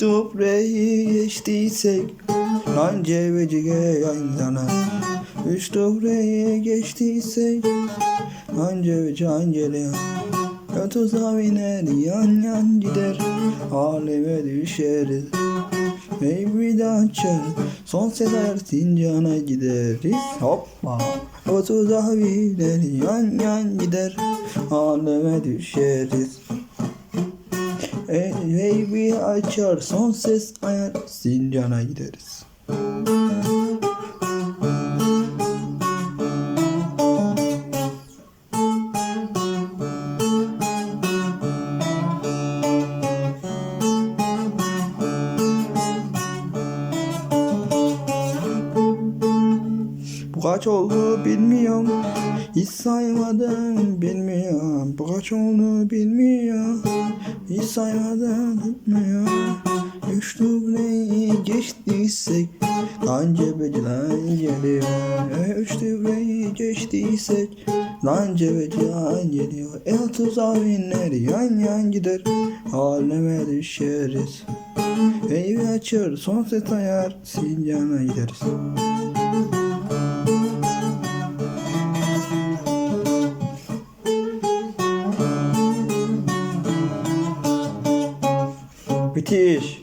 devreyi geçtiysek Lanca ve cige yan yana Üç devreyi geçtiysek Lanca ve can geliyor. Otuza biner yan yan gider. Aleme düşeriz Meyve açar Son sefer Sincan'a gideriz Hoppa. Otuza biner yan yan gider. Aleme düşeriz açar. Son ses ayar. Sincan'a gideriz Bu kaç oldu bilmiyorum. Hiç saymadım bilmiyorum. Bu kaç oldu bilmiyorum. Hiç saymadım bilmiyorum. Üç dubleyi geçtiysek Lan cebecilen geliyor. Üç dubleyi geçtiysek Lan cebecilen geliyor. El tuzağı binler yan yan gider. Aleme düşeriz Evi açar son set ayar. Sincan'a gideriz Müthiş.